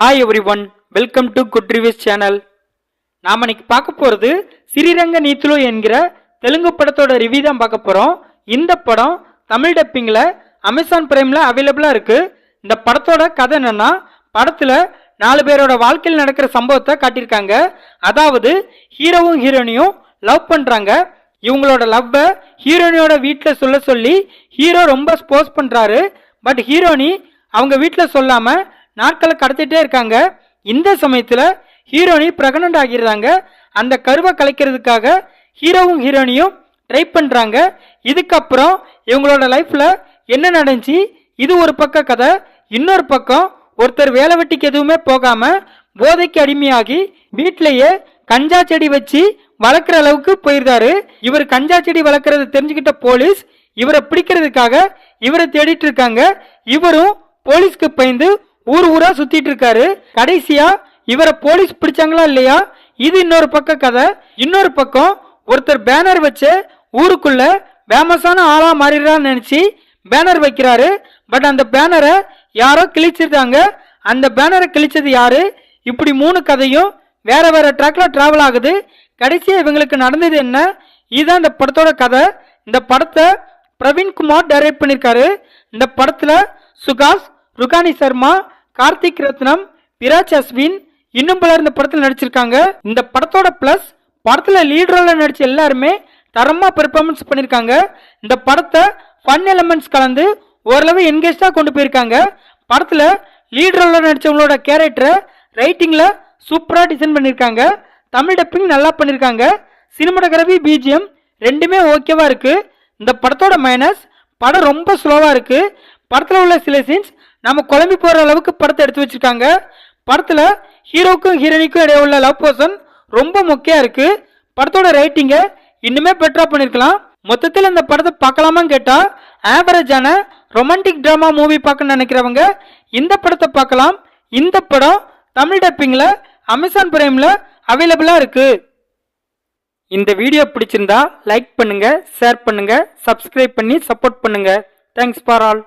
Hi everyone welcome to good reviews channel நாம் இன்னைக்கு பார்க்க போகிறது சிறிரங்க நீத்துலு என்கிற தெலுங்கு படத்தோட ரிவ்யூ தான் பார்க்க போகிறோம் இந்த படம் தமிழ் டப்பிங்கில் அமேசான் பிரைமில் அவைலபிளாக இருக்குது இந்த படத்தோட கதை என்னென்னா படத்தில் நாலு பேரோட வாழ்க்கையில் நடக்கிற சம்பவத்தை காட்டியிருக்காங்க. அதாவது ஹீரோவும் ஹீரோனியும் லவ் பண்ணுறாங்க இவங்களோட லவ்வை ஹீரோனியோட வீட்டில் சொல்ல சொல்லி ஹீரோ ரொம்ப ஸ்போஸ் பண்ணுறாரு பட் ஹீரோனி அவங்க வீட்டில் சொல்லாமல் நாட்களை கடத்திட்டே இருக்காங்க. இந்த சமயத்தில் ஹீரோனி பிரெக்னண்ட் ஆகிடுறாங்க. அந்த கருவை கலைக்கிறதுக்காக ஹீரோவும் ஹீரோனியும் ட்ரை பண்ணுறாங்க இதுக்கப்புறம் இவங்களோட லைஃப்பில் என்ன நடந்துச்சு? இது ஒரு பக்க கதை. இன்னொரு பக்கம் ஒருத்தர் வேலை வெட்டிக்கு எதுவுமே போகாமல் போதைக்கு அடிமையாகி வீட்டிலேயே கஞ்சா செடி வச்சு வளர்க்குற அளவுக்கு போயிருந்தாரு. இவர் கஞ்சா செடி வளர்க்குறத தெரிஞ்சுக்கிட்ட போலீஸ் இவரை பிடிக்கிறதுக்காக இவரை தேடிட்டு இருக்காங்க. இவரும் போலீஸ்க்கு பயந்து ஊர் ஊரா சுத்திட்டு இருக்காரு. கடைசியா இவரை போலீஸ் பிடிச்சாங்களா இல்லையா? இது இன்னொரு பக்க கதை. இன்னொரு பக்கம் ஒருத்தர் பேனர் வச்சு ஊருக்குள்ள ஃபேமஸான ஆளா மாறிடுறான்னு நினைச்சு பேனர் வைக்கிறாரு. பட் அந்த பேனரை யாரோ கிழிச்சிருந்தாங்க அந்த பேனரை கிழிச்சது யாரு? இப்படி மூணு கதையும் வேற வேற ட்ராக்ல டிராவல் ஆகுது. கடைசியா இவங்களுக்கு நடந்தது என்ன? இதுதான் இந்த படத்தோட கதை. இந்த படத்தை பிரவீன்குமார் டைரக்ட் பண்ணியிருக்காரு இந்த படத்துல சுகாஷ் ருகானி சர்மா கார்த்திக் ரத்னம் பிராஜ் அஸ்வின் இன்னும் பலர் இந்த படத்தில் நடிச்சிருக்காங்க. இந்த படத்தோட பிளஸ் படத்தில் லீட் ரோல்ல நடிச்ச எல்லாருமே தரமாக பெர்ஃபார்மன்ஸ் பண்ணியிருக்காங்க இந்த படத்தை ஃபன் எலமெண்ட்ஸ் கலந்து ஓரளவு என்கேஜாக கொண்டு போயிருக்காங்க. படத்தில் லீட் ரோல்ல நடித்தவங்களோட கேரக்டரை ரைட்டிங்கில் சூப்பராக டிசைன் பண்ணியிருக்காங்க தமிழ் டப்பிங் நல்லா பண்ணியிருக்காங்க சினிமாட்டோகிராஃபி பிஜிஎம் ரெண்டுமே ஓகேவாக இருக்குது இந்த படத்தோட மைனஸ் படம் ரொம்ப ஸ்லோவாக இருக்குது படத்தில் உள்ள சில சீன்ஸ் நம்ம குழம்பி போகிற அளவுக்கு படத்தை எடுத்து வச்சுருக்காங்க. படத்தில் ஹீரோக்கும் ஹீரோனிக்கும் இடையே உள்ள லவ் போர்ஷன் ரொம்ப முக்கியம் இருக்குது படத்தோட ரேட்டிங்கை இன்னுமே பெட்டராக பண்ணியிருக்கலாம் மொத்தத்தில் இந்த படத்தை பார்க்கலாமான்னு கேட்டால் ஆவரேஜான ரொமான்டிக் ட்ராமா மூவி பார்க்கணுன்னு நினைக்கிறவங்க இந்த படத்தை பார்க்கலாம். இந்த படம் தமிழ் டப்பிங்கில் அமேசான் பிரைமில் அவைலபிளாக இருக்குது இந்த வீடியோ பிடிச்சிருந்தா லைக் பண்ணுங்கள் ஷேர் பண்ணுங்கள் சப்ஸ்கிரைப் பண்ணி சப்போர்ட் பண்ணுங்கள் தேங்க்ஸ் ஃபார் ஆல்